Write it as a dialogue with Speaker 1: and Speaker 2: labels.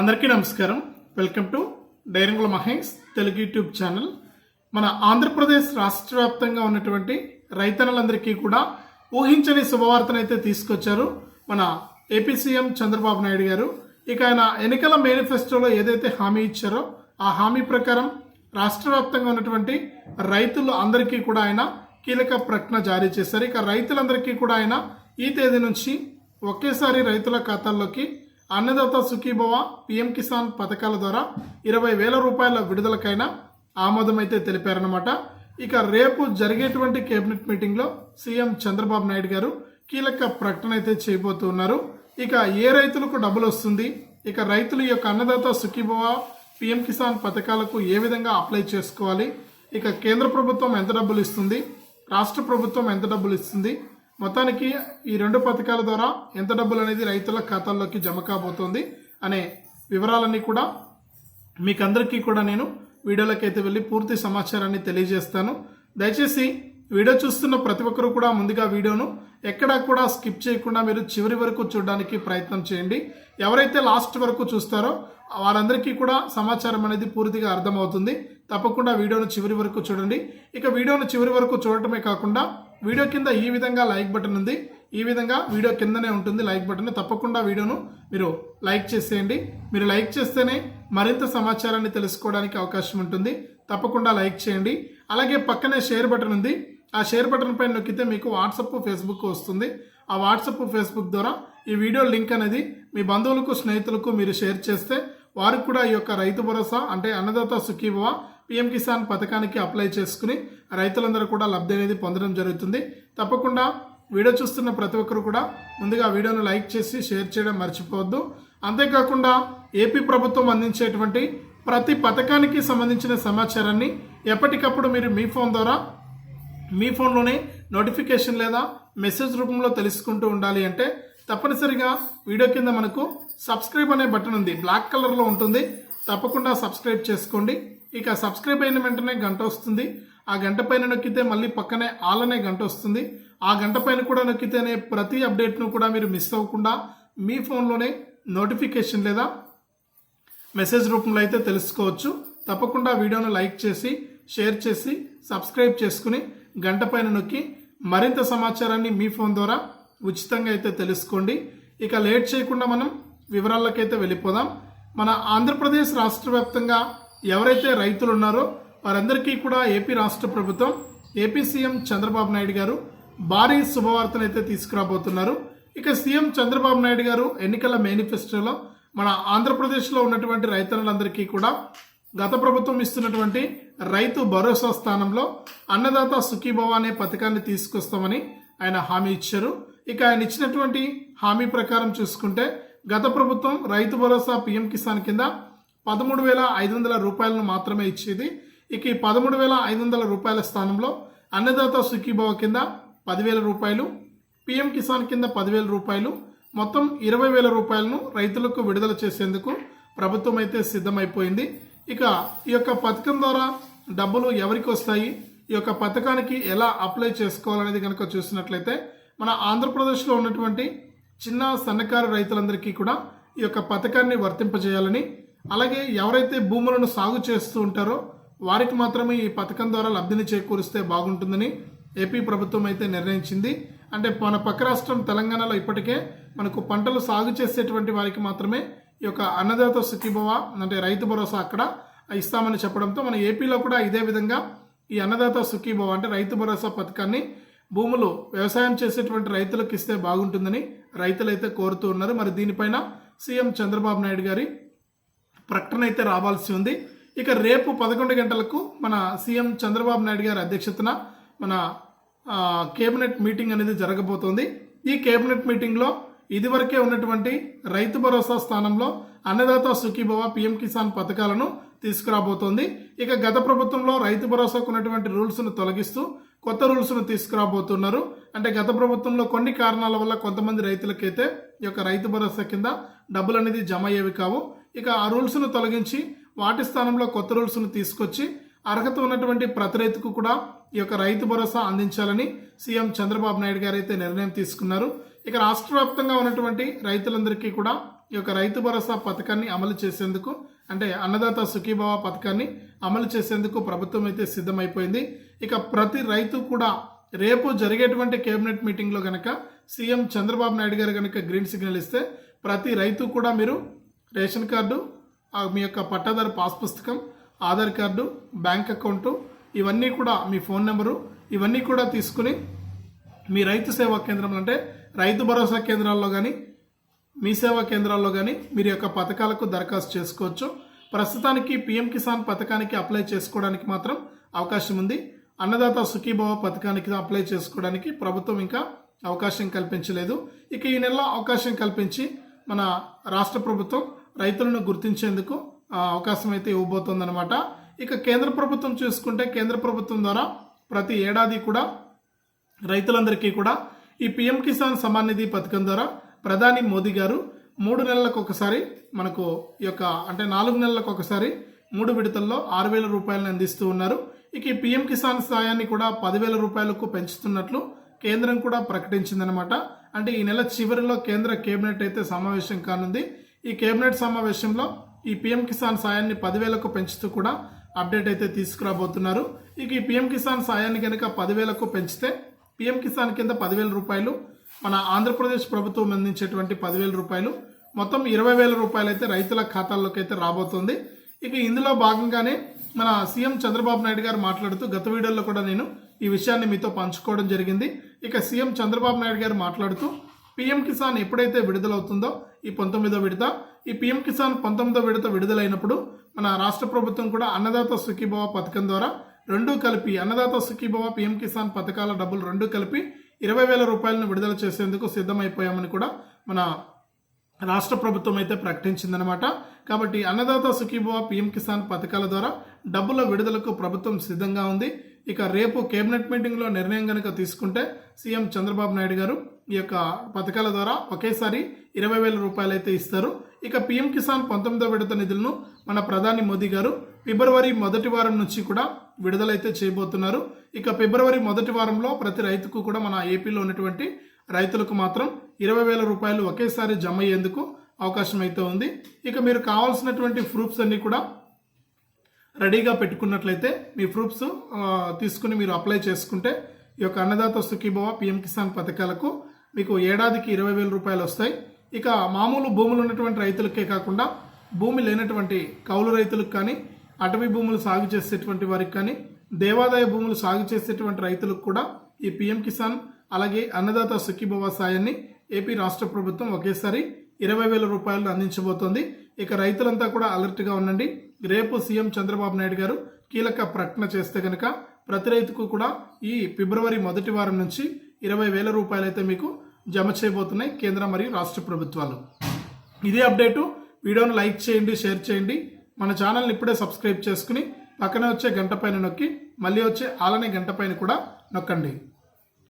Speaker 1: అందరికీ నమస్కారం. Welcome to డైరింగుల మహేష్ తెలుగు యూట్యూబ్ ఛానల్. మన ఆంధ్రప్రదేశ్ రాష్ట్ర వ్యాప్తంగా ఉన్నటువంటి రైతన్నలందరికీ కూడా ఊహించని శుభవార్తనైతే తీసుకొచ్చారు మన ఏపీ సీఎం చంద్రబాబు నాయుడు గారు. ఇక ఆయన ఎన్నికల మేనిఫెస్టోలో ఏదైతే హామీ ఇచ్చారో ఆ హామీ ప్రకారం రాష్ట్ర వ్యాప్తంగా ఉన్నటువంటి రైతులు అందరికీ కూడా ఆయన కీలక ప్రకటన జారీ చేశారు. ఇక రైతులందరికీ కూడా ఆయన ఈ తేదీ నుంచి ఒకేసారి రైతుల ఖాతాల్లోకి అన్నదాత సుఖీభవ పిఎం కిసాన్ పథకాల ద్వారా ఇరవై వేల రూపాయల విడుదలకైనా ఆమోదమైతే తెలిపారన్నమాట. తెలిపారనమాట ఇక రేపు జరిగేటువంటి కేబినెట్ మీటింగ్లో సీఎం చంద్రబాబు నాయుడు గారు కీలక ప్రకటన అయితే చేయబోతున్నారు ఇక ఏ రైతులకు డబ్బులు వస్తుంది? ఇక రైతులు ఈ యొక్క అన్నదాత సుఖీభవ పిఎం కిసాన్ పథకాలకు ఏ విధంగా అప్లై చేసుకోవాలి? ఇక కేంద్ర ప్రభుత్వం ఎంత డబ్బులు ఇస్తుంది? రాష్ట్ర ప్రభుత్వం ఎంత డబ్బులు ఇస్తుంది? మొత్తానికి ఈ రెండు పథకాల ద్వారా ఎంత డబ్బులు అనేది రైతుల ఖాతాల్లోకి జమ కాబోతోంది అనే వివరాలన్నీ కూడా మీకందరికీ కూడా నేను వీడియోలోకి అయితే వెళ్ళి పూర్తి సమాచారాన్ని తెలియజేస్తాను. దయచేసి వీడియో చూస్తున్న ప్రతి ఒక్కరూ కూడా ముందుగా వీడియోను ఎక్కడా కూడా స్కిప్ చేయకుండా మీరు చివరి వరకు చూడడానికి ప్రయత్నం చేయండి. ఎవరైతే లాస్ట్ వరకు చూస్తారో వారందరికీ కూడా సమాచారం అనేది పూర్తిగా అర్థమవుతుంది. తప్పకుండా వీడియోను చివరి వరకు చూడండి. ఇక వీడియోను చివరి వరకు చూడటమే కాకుండా వీడియో కింద ఈ విధంగా లైక్ బటన్ ఉంది. ఈ విధంగా వీడియో కిందనే ఉంటుంది. లైక్ బటన్ తప్పకుండా వీడియోను మీరు లైక్ చేసేయండి. మీరు లైక్ చేస్తేనే మరింత సమాచారాన్ని తెలుసుకోవడానికి అవకాశం ఉంటుంది. తప్పకుండా లైక్ చేయండి. అలాగే పక్కనే షేర్ బటన్ ఉంది. ఆ షేర్ బటన్ పైన నొక్కితే మీకు వాట్సప్ ఫేస్బుక్ వస్తుంది. ఆ వాట్సప్ ఫేస్బుక్ ద్వారా ఈ వీడియో లింక్ అనేది మీ బంధువులకు స్నేహితులకు మీరు షేర్ చేస్తే వారికి కూడా ఈ యొక్క రైతు భరోసా అంటే అన్నదాత సుఖీభవ పిఎం కిసాన్ పథకానికి అప్లై చేసుకుని రైతులందరూ కూడా లబ్ధి అనేది పొందడం జరుగుతుంది. తప్పకుండా వీడియో చూస్తున్న ప్రతి ఒక్కరు కూడా ముందుగా వీడియోను లైక్ చేసి షేర్ చేయడం మర్చిపోవద్దు. అంతేకాకుండా ఏపీ ప్రభుత్వం అందించేటువంటి ప్రతి పథకానికి సంబంధించిన సమాచారాన్ని ఎప్పటికప్పుడు మీరు మీ ఫోన్ ద్వారా మీ ఫోన్లోనే నోటిఫికేషన్ లేదా మెసేజ్ రూపంలో తెలుసుకుంటూ ఉండాలి అంటే తప్పనిసరిగా వీడియో కింద మనకు సబ్స్క్రైబ్ అనే బటన్ ఉంది. బ్లాక్ కలర్లో ఉంటుంది. తప్పకుండా సబ్స్క్రైబ్ చేసుకోండి. ఇక సబ్స్క్రైబ్ అయిన వెంటనే గంట వస్తుంది. ఆ గంట పైన నొక్కితే మళ్ళీ పక్కనే ఆల్ అనే గంట వస్తుంది. ఆ గంట పైన కూడా నొక్కితేనే ప్రతి అప్డేట్ను కూడా మీరు మిస్ అవ్వకుండా మీ ఫోన్లోనే నోటిఫికేషన్ లేదా మెసేజ్ రూపంలో అయితే తెలుసుకోవచ్చు. తప్పకుండా వీడియోను లైక్ చేసి షేర్ చేసి సబ్స్క్రైబ్ చేసుకుని గంట పైన నొక్కి మరింత సమాచారాన్ని మీ ఫోన్ ద్వారా ఉచితంగా అయితే తెలుసుకోండి. ఇక లేట్ చేయకుండా మనం వివరాలకైతే వెళ్ళిపోదాం. మన ఆంధ్రప్రదేశ్ రాష్ట్ర వ్యాప్తంగా ఎవరైతే రైతులు ఉన్నారో వారందరికీ కూడా ఏపీ రాష్ట్ర ప్రభుత్వం ఏపీ సీఎం చంద్రబాబు నాయుడు గారు భారీ శుభవార్తనైతే తీసుకురాబోతున్నారు. ఇక సీఎం చంద్రబాబు నాయుడు గారు ఎన్నికల మేనిఫెస్టోలో మన ఆంధ్రప్రదేశ్లో ఉన్నటువంటి రైతులందరికీ కూడా గత ప్రభుత్వం ఇస్తున్నటువంటి రైతు భరోసా స్థానంలో అన్నదాత సుఖీభవ అనే పథకాన్ని తీసుకొస్తామని ఆయన హామీ ఇచ్చారు. ఇక ఆయన ఇచ్చినటువంటి హామీ ప్రకారం చూసుకుంటే గత ప్రభుత్వం రైతు భరోసా పీఎం కిసాన్ కింద పదమూడు వేల ఐదు వందల రూపాయలను మాత్రమే ఇచ్చేది. ఇక ఈ పదమూడు వేల ఐదు వందల రూపాయల స్థానంలో అన్నదాత సుఖీభవ కింద పదివేల రూపాయలు పిఎం కిసాన్ కింద పదివేల రూపాయలు మొత్తం ఇరవై వేల రూపాయలను రైతులకు విడుదల చేసేందుకు ప్రభుత్వం అయితే సిద్ధమైపోయింది. ఇక ఈ యొక్క పథకం ద్వారా డబ్బులు ఎవరికి వస్తాయి ఈ యొక్క పథకానికి ఎలా అప్లై చేసుకోవాలనేది కనుక చూసినట్లయితే మన ఆంధ్రప్రదేశ్లో ఉన్నటువంటి చిన్న సన్నకారు రైతులందరికీ కూడా ఈ యొక్క పథకాన్ని వర్తింపజేయాలని అలాగే ఎవరైతే భూములను సాగు చేస్తూ ఉంటారో వారికి మాత్రమే ఈ పథకం ద్వారా లబ్ధిని చేకూరిస్తే బాగుంటుందని ఏపీ ప్రభుత్వం అయితే నిర్ణయించింది. అంటే మన పక్క రాష్ట్రం తెలంగాణలో ఇప్పటికే మనకు పంటలు సాగు చేసేటువంటి వారికి మాత్రమే ఈ యొక్క అన్నదాత సుఖీభవ అంటే రైతు భరోసా అక్కడ ఇస్తామని చెప్పడంతో మన ఏపీలో కూడా ఇదే విధంగా ఈ అన్నదాత సుఖీభవ అంటే రైతు భరోసా పథకాన్ని భూములు వ్యవసాయం చేసేటువంటి రైతులకు ఇస్తే బాగుంటుందని రైతులైతే కోరుతూ ఉన్నారు. మరి దీనిపైన సీఎం చంద్రబాబు నాయుడు గారి ప్రకటన అయితే రావాల్సి ఉంది. ఇక రేపు పదకొండు గంటలకు మన సీఎం చంద్రబాబు నాయుడు గారి అధ్యక్షతన మన కేబినెట్ మీటింగ్ అనేది జరగబోతోంది. ఈ కేబినెట్ మీటింగ్లో ఇదివరకే ఉన్నటువంటి రైతు భరోసా స్థానంలో అన్నదాత సుఖీభవ పిఎం కిసాన్ పథకాలను తీసుకురాబోతోంది. ఇక గత ప్రభుత్వంలో రైతు భరోసాకు ఉన్నటువంటి రూల్స్ను తొలగిస్తూ కొత్త రూల్స్ను తీసుకురాబోతున్నారు. అంటే గత ప్రభుత్వంలో కొన్ని కారణాల వల్ల కొంతమంది రైతులకైతే ఈ యొక్క రైతు భరోసా కింద డబ్బులు అనేది జమ అయ్యేవి కావు. ఇక ఆ రూల్స్ను తొలగించి వాటి స్థానంలో కొత్త రూల్స్ను తీసుకొచ్చి అర్హత ఉన్నటువంటి ప్రతి రైతుకు కూడా ఈ యొక్క రైతు భరోసా అందించాలని సీఎం చంద్రబాబు నాయుడు గారు అయితే నిర్ణయం తీసుకున్నారు. ఇక రాష్ట్ర వ్యాప్తంగా ఉన్నటువంటి రైతులందరికీ కూడా ఈ యొక్క రైతు భరోసా పథకాన్ని అమలు చేసేందుకు అంటే అన్నదాత సుఖీభావ పథకాన్ని అమలు చేసేందుకు ప్రభుత్వం అయితే సిద్ధమైపోయింది. ఇక ప్రతి రైతు కూడా రేపు జరిగేటువంటి కేబినెట్ మీటింగ్లో కనుక సీఎం చంద్రబాబు నాయుడు గారు కనుక గ్రీన్ సిగ్నల్ ఇస్తే ప్రతి రైతు కూడా మీరు రేషన్ కార్డు ఆ మీ యొక్క పట్టాదారు పాస్ పుస్తకం ఆధార్ కార్డు బ్యాంక్ అకౌంటు ఇవన్నీ కూడా మీ ఫోన్ నెంబరు ఇవన్నీ కూడా తీసుకుని మీ రైతు సేవా కేంద్రంలో అంటే రైతు భరోసా కేంద్రాల్లో కానీ మీ సేవా కేంద్రాల్లో కానీ మీరు యొక్క పథకాలకు దరఖాస్తు చేసుకోవచ్చు. ప్రస్తుతానికి పిఎం కిసాన్ పథకానికి అప్లై చేసుకోవడానికి మాత్రం అవకాశం ఉంది. అన్నదాత సుఖీభవ పథకానికి అప్లై చేసుకోవడానికి ప్రభుత్వం ఇంకా అవకాశం కల్పించలేదు. ఇక ఈ నెల అవకాశం కల్పించి మన రాష్ట్ర ప్రభుత్వం రైతులను గుర్తించేందుకు అవకాశం అయితే ఇవ్వబోతోందనమాట ఇక కేంద్ర ప్రభుత్వం చూసుకుంటే కేంద్ర ప్రభుత్వం ద్వారా ప్రతి ఏడాది కూడా రైతులందరికీ కూడా ఈ పిఎం కిసాన్ సమాన్ నిధి పథకం ద్వారా ప్రధాని మోదీ గారు మూడు నెలలకు ఒకసారి మనకు ఈ యొక్క అంటే నాలుగు నెలలకు ఒకసారి మూడు విడతల్లో ఆరు వేల రూపాయలను అందిస్తూ ఉన్నారు. ఇక ఈ పిఎం కిసాన్ సాయాన్ని కూడా పదివేల రూపాయలకు పెంచుతున్నట్లు కేంద్రం కూడా ప్రకటించిందనమాట అంటే ఈ నెల చివరిలో కేంద్ర కేబినెట్ అయితే సమావేశం కానుంది. ఈ కేబినెట్ సమావేశంలో ఈ పిఎం కిసాన్ సాయాన్ని పదివేలకు పెంచుతూ కూడా అప్డేట్ అయితే తీసుకురాబోతున్నారు. ఇక ఈ పిఎం కిసాన్ సాయాన్ని కనుక పదివేలకు పెంచితే పిఎం కిసాన్ కింద పదివేల రూపాయలు మన ఆంధ్రప్రదేశ్ ప్రభుత్వం అందించేటువంటి పదివేల రూపాయలు మొత్తం ఇరవై వేల రూపాయలు అయితే రైతుల ఖాతాల్లోకి అయితే రాబోతుంది. ఇక ఇందులో భాగంగానే మన సీఎం చంద్రబాబు నాయుడు గారు మాట్లాడుతూ గత వీడియోలో కూడా నేను ఈ విషయాన్ని మీతో పంచుకోవడం జరిగింది. ఇక సీఎం చంద్రబాబు నాయుడు గారు మాట్లాడుతూ పీఎం కిసాన్ ఎప్పుడైతే విడుదలవుతుందో ఈ పంతొమ్మిదో విడత ఈ పీఎం కిసాన్ పంతొమ్మిదో విడత విడుదలైనప్పుడు మన రాష్ట్ర ప్రభుత్వం కూడా అన్నదాత సుఖీభవ పథకం ద్వారా రెండూ కలిపి అన్నదాత సుఖీభవ పీఎం కిసాన్ పథకాల డబ్బులు రెండూ కలిపి ఇరవై వేల రూపాయలను విడుదల చేసేందుకు సిద్ధమైపోయామని కూడా మన రాష్ట్ర ప్రభుత్వం అయితే ప్రకటించిందనమాట కాబట్టి అన్నదాత సుఖీభవ పిఎం కిసాన్ పథకాల ద్వారా డబ్బుల విడుదలకు ప్రభుత్వం సిద్ధంగా ఉంది. ఇక రేపు కేబినెట్ మీటింగ్లో నిర్ణయం కనుక తీసుకుంటే సీఎం చంద్రబాబు నాయుడు గారు ఈ యొక్క పథకాల ద్వారా ఒకేసారి ఇరవై వేల రూపాయలు అయితే ఇస్తారు. ఇక పిఎం కిసాన్ పంతొమ్మిదో విడత నిధులను మన ప్రధాని మోదీ గారు ఫిబ్రవరి మొదటి వారం నుంచి కూడా విడుదలైతే చేయబోతున్నారు. ఇక ఫిబ్రవరి మొదటి వారంలో ప్రతి రైతుకు కూడా మన ఏపీలో ఉన్నటువంటి రైతులకు మాత్రం ఇరవై వేల రూపాయలు ఒకేసారి జమ అయ్యేందుకు అవకాశం అయితే ఉంది. ఇక మీరు కావాల్సినటువంటి ప్రూఫ్స్ అన్నీ కూడా రెడీగా పెట్టుకున్నట్లయితే మీ ప్రూఫ్స్ తీసుకుని మీరు అప్లై చేసుకుంటే ఈ యొక్క అన్నదాత సుఖీభవ పిఎం కిసాన్ పథకాలకు మీకు ఏడాదికి ఇరవై వేల రూపాయలు వస్తాయి. ఇక మామూలు భూములు ఉన్నటువంటి రైతులకే కాకుండా భూమి లేనటువంటి కౌలు రైతులకు కానీ అటవీ భూములు సాగు చేసేటువంటి వారికి కానీ దేవాదాయ భూములు సాగు చేసేటువంటి రైతులకు కూడా ఈ పిఎం కిసాన్ అలాగే అన్నదాత సుఖీభవ సాయాన్ని ఏపీ రాష్ట్ర ప్రభుత్వం ఒకేసారి ఇరవై వేల రూపాయలు అందించబోతోంది. ఇక రైతులంతా కూడా అలర్ట్గా ఉండండి. రేపు సీఎం చంద్రబాబు నాయుడు గారు కీలక ప్రకటన చేస్తే కనుక ప్రతి రైతుకు కూడా ఈ ఫిబ్రవరి మొదటి వారం నుంచి ఇరవై వేల రూపాయలు అయితే మీకు జమ చేయబోతున్నాయి కేంద్ర మరియు రాష్ట్ర ప్రభుత్వాలు. ఇదే అప్డేటు. వీడియోను లైక్ చేయండి షేర్ చేయండి. మన ఛానల్ని ఇప్పుడే సబ్స్క్రైబ్ చేసుకుని పక్కనే వచ్చే గంట పైన నొక్కి మళ్ళీ వచ్చే ఆలనే గంట పైన కూడా నొక్కండి.